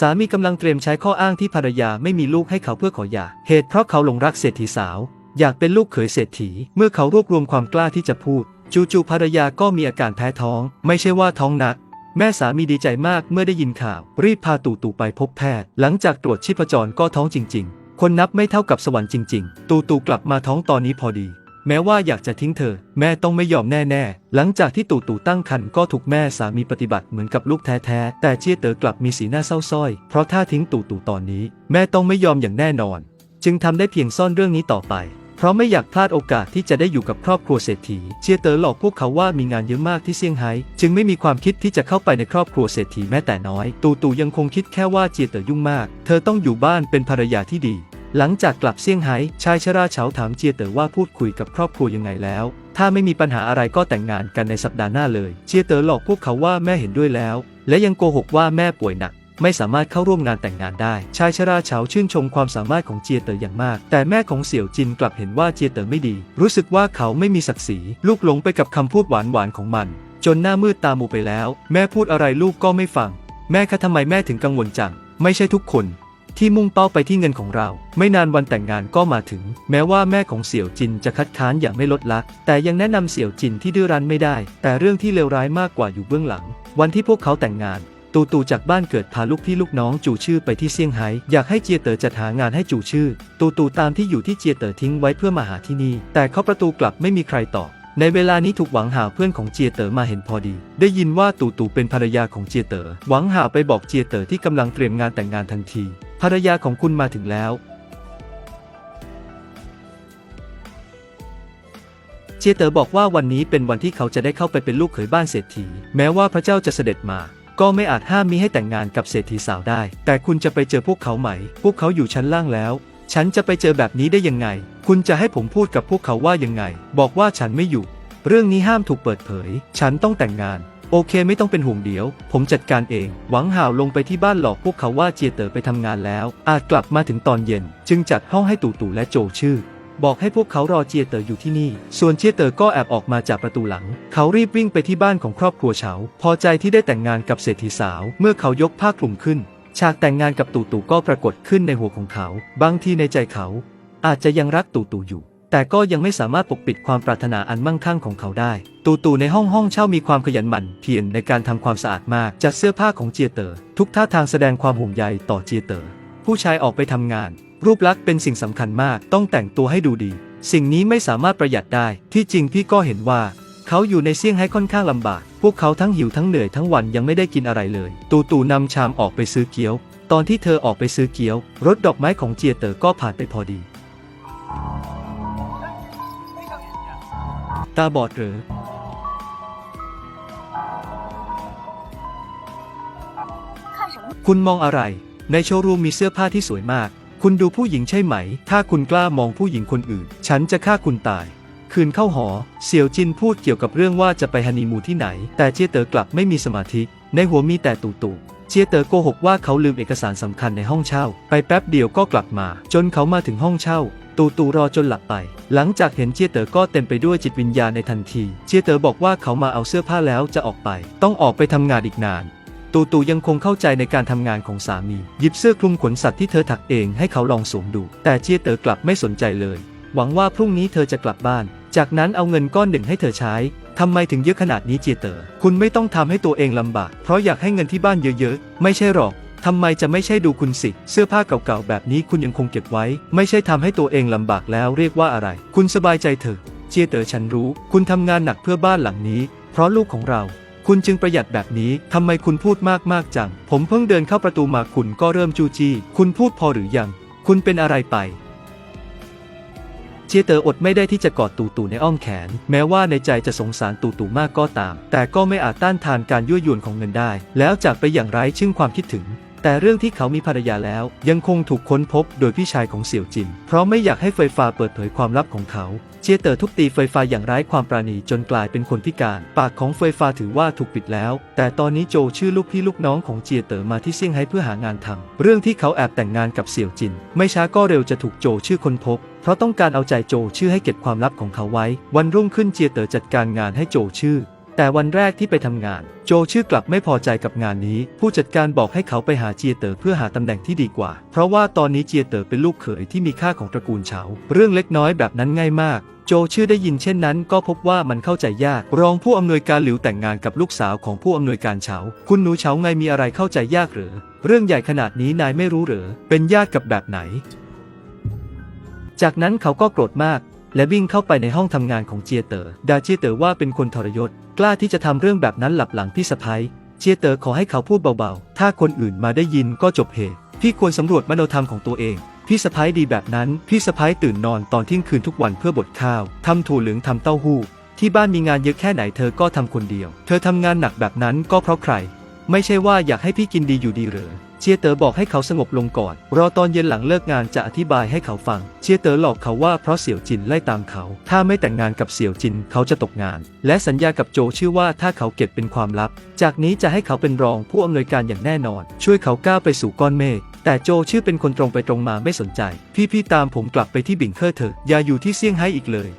สามีกำลังเตรียมใช้ข้ออ้างที่ภรรยาไม่มีลูกให้เขาเพื่อขอหย่า เหตุเพราะเขาหลงรักเศรษฐีสาว อยากเป็นลูกเขยเศรษฐี เมื่อเขารวบรวมความกล้าที่จะพูด จู่ๆภรรยาก็มีอาการแพ้ท้อง ไม่ใช่ว่าท้องหนัก แม่สามีดีใจมากเมื่อได้ยินข่าว รีบพาตู่ตู่ไปพบแพทย์ หลังจากตรวจชีพจรก็ท้องจริง ๆ คนนับไม่เท่ากับสวรรค์จริง ๆ ตู่ตู่กลับมาท้องตอนนี้พอดี แม้ว่าอยากจะทิ้งเธอ แม่ต้องไม่ยอมแน่ๆ หลังจากที่ตู่ตู่ตั้งครรภ์ก็ถูกแม่สามีปฏิบัติเหมือนกับลูกแท้ๆ แต่เจียเต๋อกลับมีสีหน้าเศร้าส้อย เพราะถ้าทิ้งตู่ตู่ตอนนี้ แม่ต้องไม่ยอมอย่างแน่นอน จึงทำได้เพียงซ่อนเรื่องนี้ต่อไป เพราะไม่อยากพลาดโอกาสที่จะได้อยู่กับครอบครัวเศรษฐี เจียเต๋อหลอกพวกเขาว่ามีงานเยอะมากที่เซี่ยงไฮ้จึงไม่มีความคิดที่จะเข้าไปในครอบครัวเศรษฐีแม้แต่น้อย ตู่ตู่ยังคงคิดแค่ว่าเจียเต๋อยุ่งมาก เธอต้องอยู่บ้านเป็นภรรยาที่ดี หลังจากกลับเซี่ยงไฮ้ชายชราเฉาถามเจียเต๋อว่าพูดคุยกับครอบครัวยังไงแล้ว ถ้าไม่มีปัญหาอะไรก็แต่งงานกันในสัปดาห์หน้าเลย เจียเต๋อหลอกพวกเขาว่าแม่เห็นด้วยแล้ว และยังโกหกว่าแม่ป่วยหนัก ไม่สามารถเข้าร่วมงานแต่งงานได้ ชายชราเฉาชื่นชมความสามารถของเจียเต๋ออย่างมาก แต่แม่ของเสี่ยวจินกลับเห็นว่าเจียเต๋อไม่ดี รู้สึกว่าเขาไม่มีศักดิ์ศรี ลูกหลงไปกับคำพูดหวานๆของมัน จนหน้ามืดตามูไปแล้ว แม่พูดอะไรลูกก็ไม่ฟัง แม่คะทำไมแม่ถึงกังวลจัง ไม่ใช่ทุกคน ที่มุ่งเป้าไปที่เงินของเรา ไม่นานวันแต่งงานก็มาถึง แม้ว่าแม่ของเสี่ยวจินจะคัดค้านอย่างไม่ลดละแต่ยังแนะนำเสี่ยวจินที่ดื้อรั้นไม่ได้ แต่เรื่องที่เลวร้ายมากกว่าอยู่เบื้องหลัง วันที่พวกเขาแต่งงานตูตูจากบ้านเกิดพาลูกพี่ลูกน้องจูชื่อไปที่เซี่ยงไฮ้อยากให้เจียเต๋อจัดหางานให้จูชื่อ ตูตูตามที่อยู่ที่เจียเต๋อทิ้งไว้เพื่อมาหาที่นี่ แต่เคาประตูกลับไม่มีใครตอบในเวลานี้ถูกหวังหาเพื่อนของเจียเต๋อมาเห็นพอดี ได้ยินว่าตู่ตู่เป็นภรรยาของเจียเต๋อหวังหาไปบอกเจียเต๋อที่กำลังเตรียมงานแต่งงานทันที ภรรยาของคุณมาถึงแล้วเจเต๋อบอกว่าวันนี้เป็นวันที่เขาจะได้เข้าไปเป็นลูกเขยบ้านเศรษฐี แม้ว่าพระเจ้าจะเสด็จมา ก็ไม่อาจห้ามมิให้แต่งงานกับเศรษฐีสาวได้ แต่คุณจะไปเจอพวกเขาไหม พวกเขาอยู่ชั้นล่างแล้ว ฉันจะไปเจอแบบนี้ได้ยังไง คุณจะให้ผมพูดกับพวกเขาว่ายังไง บอกว่าฉันไม่อยู่ เรื่องนี้ห้ามถูกเปิดเผย ฉันต้องแต่งงาน โอเคไม่ต้องเป็นห่วงเดี๋ยว ผมจัดการเอง หวังห่าวลงไปที่บ้านหลอกพวกเขาว่าเจียเต๋อไปทำงานแล้ว อาจกลับมาถึงตอนเย็น จึงจัดห้องให้ตู่ตู่และโจชื่อ บอกให้พวกเขารอเจียเต๋ออยู่ที่นี่ ส่วนเจียเต๋อก็แอบออกมาจากประตูหลัง เขารีบวิ่งไปที่บ้านของครอบครัวเฉา พอใจที่ได้แต่งงานกับเศรษฐีสาว เมื่อเขายกผ้าคลุมขึ้น ฉากแต่งงานกับตู่ตู่ก็ปรากฏขึ้นในหัวของเขา บางทีในใจเขา อาจจะยังรักตู่ตู่อยู่ แต่ก็ยังไม่สามารถปกปิดความปรารถนาอันมั่งคั่งของเขาได้ ตู่ตู่ในห้องห้องเช่ามีความขยันหมั่นเพียรในการทำความสะอาดมากจัดเสื้อผ้าของเจียเต๋อทุกท่าทางแสดงความห่วงใยต่อเจียเต๋อผู้ชายออกไปทำงาน รูปลักษณ์เป็นสิ่งสำคัญมากต้องแต่งตัวให้ดูดี สิ่งนี้ไม่สามารถประหยัดได้ ที่จริงพี่ก็เห็นว่า เขาอยู่ในเซี่ยงไฮ้ค่อนข้างลำบาก พวกเขาทั้งหิวทั้งเหนื่อยทั้งวันยังไม่ได้กินอะไรเลย ตูตู่นำชามออกไปซื้อเกี๊ยว ตอนที่เธอออกไปซื้อเกี๊ยว รถดอกไม้ของเจียเต๋อก็ผ่านไปพอดี ตาบอดหรือ คุณมองอะไร ในโชว์รูมมีเสื้อผ้าที่สวยมาก คุณดูผู้หญิงใช่ไหม ถ้าคุณกล้ามองผู้หญิงคนอื่น ฉันจะฆ่าคุณตาย คืนเข้าหอ เสี่ยวจินพูดเกี่ยวกับเรื่องว่าจะไปฮันนีมูนที่ไหน แต่เจียเต๋อกลับไม่มีสมาธิ ในหัวมีแต่ตู่ตู่เจียเต๋อโกหกว่าเขาลืมเอกสารสำคัญในห้องเช่า ไปแป๊บเดียวก็กลับมา จนเขามาถึงห้องเช่า ตูตูรอจนหลับไป หลังจากเห็นเจียเต๋อก็เต็มไปด้วยจิตวิญญาณในทันที เจียเต๋อบอกว่าเขามาเอาเสื้อผ้าแล้วจะออกไป ต้องออกไปทำงานอีกนาน ตูตูยังคงเข้าใจในการทำงานของสามี หยิบเสื้อคลุมขนสัตว์ที่เธอถักเองให้เขาลองสวมดู แต่เจียเต๋อกลับไม่สนใจเลย หวังว่าพรุ่งนี้เธอจะกลับบ้าน จากนั้นเอาเงินก้อนหนึ่งให้เธอใช้ทำไมถึงเยอะขนาดนี้เจียเต๋อคุณไม่ต้องทำให้ตัวเองลำบาก เพราะอยากให้เงินที่บ้านเยอะๆ ไม่ใช่หรอก ทำไมจะไม่ใช่ดูคุณสิ เสื้อผ้าเก่าๆแบบนี้คุณยังคงเก็บไว้ ไม่ใช่ทำให้ตัวเองลำบากแล้วเรียกว่าอะไร คุณสบายใจเถอะเจียเต๋อฉันรู้ คุณทำงานหนักเพื่อบ้านหลังนี้ เพราะลูกของเรา คุณจึงประหยัดแบบนี้ทำไมคุณพูดมากมากๆจัง ผมเพิ่งเดินเข้าประตูมาคุณก็เริ่มจูจี้ คุณพูดพอหรือยัง คุณเป็นอะไรไปเจียเตออดไม่ได้ที่จะกอดตู่ตู่ในอ้อมแขน แม้ว่าในใจจะสงสารตู่ตู่มากก็ตาม แต่ก็ไม่อาจต้านทานการยั่วยวนของเงินได้ แล้วจากไปอย่างไร้ซึ่งความคิดถึง แต่เรื่องที่เขามีภรรยาแล้ว ยังคงถูกค้นพบโดยพี่ชายของเสี่ยวจิน เพราะไม่อยากให้ไฟฟ้าเปิดเผยความลับของเขาเจียเตอทุบตีไฟฟ้าอย่างร้ายความปราณีจนกลายเป็นคนพิการ ปากของไฟฟ้าถือว่าถูกปิดแล้ว แต่ตอนนี้โจชื่อลูกพี่ลูกน้องของเจียเตอมาที่เซี่ยงไฮ้เพื่อหางานทำเรื่องที่เขาแอบแต่งงานกับเสี่ยวจิน ไม่ช้าก็เร็วจะถูกโจชื่อค้นพบเพราะต้องการเอาใจโจชื่อให้เก็บความลับของเขาไว้ วันรุ่งขึ้นเจียเต๋อจัดการงานให้โจชื่อ แต่วันแรกที่ไปทำงาน โจชื่อกลับไม่พอใจกับงานนี้ ผู้จัดการบอกให้เขาไปหาเจียเต๋อเพื่อหาตำแหน่งที่ดีกว่า เพราะว่าตอนนี้เจียเต๋อเป็นลูกเขยที่มีค่าของตระกูลเฉา เรื่องเล็กน้อยแบบนั้นง่ายมาก โจชื่อได้ยินเช่นนั้น ก็พบว่ามันเข้าใจยาก รองผู้อำนวยการหลิวแต่งงานกับลูกสาวของผู้อำนวยการเฉา คุณหนูเฉาไงมีอะไรเข้าใจยากหรือ เรื่องใหญ่ขนาดนี้นายไม่รู้หรือ เป็นญาติกับแบบไหน จากนั้นเขาก็โกรธมาก และวิ่งเข้าไปในห้องทำงานของเจียเตอ๋อด่าเจียเต๋อว่าเป็นคนทรยศ กล้าที่จะทำเรื่องแบบนั้นหลับหลังพี่สะพ้ยเจียเต๋อขอให้เขาพูดเบาๆ ถ้าคนอื่นมาได้ยินก็จบเหตุ พี่ควรสำรวจมโนธรรมของตัวเอง พี่สะพ้ยดีแบบนั้น พี่สะพ้ยตื่นนอนตอนเที่ยงคืนทุกวันเพื่อบดข้าว ทำถั่วเหลืองทำเต้าหู้ ที่บ้านมีงานเยอะแค่ไหนเธอก็ทำคนเดียว เธอทำงานหนักแบบนั้นก็เพราะใคร ไม่ใช่ว่าอยากให้พี่กินดีอยู่ดีเหรอ เชียเต๋อบอกให้เขาสงบลงก่อน รอตอนเย็นหลังเลิกงานจะอธิบายให้เขาฟัง เชียเต๋อหลอกเขาว่าเพราะเสี่ยวจินไล่ตามเขา ถ้าไม่แต่งงานกับเสี่ยวจินเขาจะตกงาน และสัญญากับโจชื่อว่าถ้าเขาเก็บเป็นความลับ จากนี้จะให้เขาเป็นรองผู้อำนวยการอย่างแน่นอน ช่วยเขาก้าวไปสู่ก้อนเมฆแต่โจชื่อเป็นคนตรงไปตรงมาไม่สนใจ พี่ๆตามผมกลับไปที่บิงเคอร์เถอะอย่าอยู่ที่เซี่ยงไฮ้อีกเลย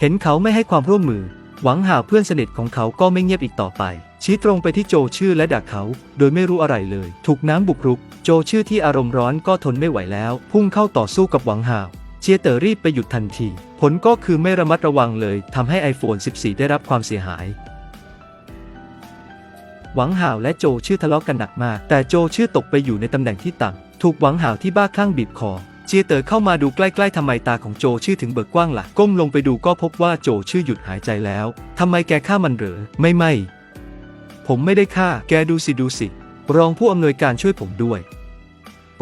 เห็นเขาไม่ให้ความร่วมมือ หวังหาเพื่อนสนิทของเขาก็ไม่เงียบอีกต่อไป ชี้ตรงไปที่โจชื่อและด่าเขา โดยไม่รู้อะไรเลย ถูกน้ำบุกรุก โจชื่อที่อารมณ์ร้อนก็ทนไม่ไหวแล้ว พุ่งเข้าต่อสู้กับหวังหาวเชียเตอร์รีบไปหยุดทันที ผลก็คือไม่ระมัดระวังเลยทำให้ iPhone 14 ได้รับความเสียหาย หวังหาวและโจชื่อทะเลาะกันหนักมาก แต่โจชื่อตกไปอยู่ในตำแหน่งที่ต่ำถูกหวังหาวที่บ้าคลั่งบีบคอเจียเตอร์เข้ามาดูใกล้ๆทำไมตาของโจชื่อถึงเบิกกว้างละ่ะ ก้มลงไปดูก็พบว่าโจชื่อหยุดหายใจแล้วทำไมแกฆ่ามันเหรอ ไม่ไม่ ผมไม่ได้ฆ่า แกดูสิดูสิ รองผู้อำนวยการช่วยผมด้วย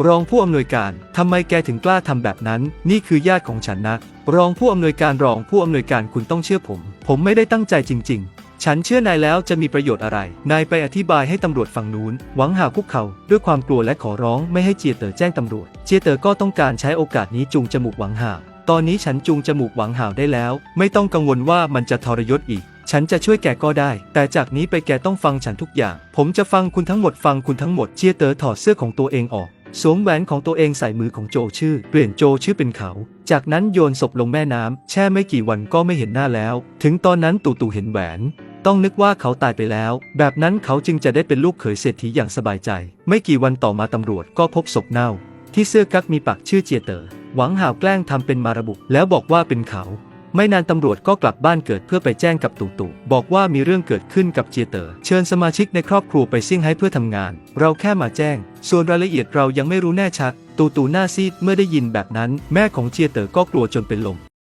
รองผู้อำนวยการ ทำไมแกถึงกล้าทำแบบนั้น นี่คือญาติของฉันนะ รองผู้อำนวยการรองผู้อำนวยการคุณต้องเชื่อผม ผมไม่ได้ตั้งใจจริง ๆ ฉันเชื่อนายแล้วจะมีประโยชน์อะไร นายไปอธิบายให้ตำรวจฝั่งนู้น หวังหาคุกเขาด้วยความกลัวและขอร้องไม่ให้เจียเต๋อแจ้งตำรวจ เจียเต๋อก็ต้องการใช้โอกาสนี้จูงจมูกหวังหาตอนนี้ฉันจูงจมูกหวังหาวได้แล้ว ไม่ต้องกังวลว่ามันจะทรยศอีก ฉันจะช่วยแกก็ได้ แต่จากนี้ไปแกต้องฟังฉันทุกอย่าง ผมจะฟังคุณทั้งหมดฟังคุณทั้งหมดเจียเต๋อถอดเสื้อของตัวเองออกสวมแหวนของตัวเองใส่มือของโจชื่อ เปลี่ยนโจชื่อเป็นเขา จากนั้นโยนศพลงแม่น้ำแช่ไม่กี่วันก็ไม่เห็นหน้าแล้ว ถึงตอนนั้นตู่ตู่เห็นแหวน ต้องนึกว่าเขาตายไปแล้ว แบบนั้นเขาจึงจะได้เป็นลูกเขยเศรษฐีอย่างสบายใจ ไม่กี่วันต่อมาตำรวจก็พบศพเน่า ที่เสื้อกั๊กมีปักชื่อเจียเตอ๋อหวังหาวแกล้งทำเป็นมาระบุ แล้วบอกว่าเป็นเขา ไม่นานตำรวจก็กลับบ้านเกิดเพื่อไปแจ้งกับตู่ตู่บอกว่ามีเรื่องเกิดขึ้นกับเจียเตอ๋อเชิญสมาชิกในครอบครัวไปเซี่ยงไฮ้เพื่อทำงาน เราแค่มาแจ้ง ส่วนรายละเอียดเรายังไม่รู้แน่ชัดตู่ตู่หน้าซีดเมื่อได้ยินแบบนั้น แม่ของเจียเต๋อก็กลัวจนเป็นลม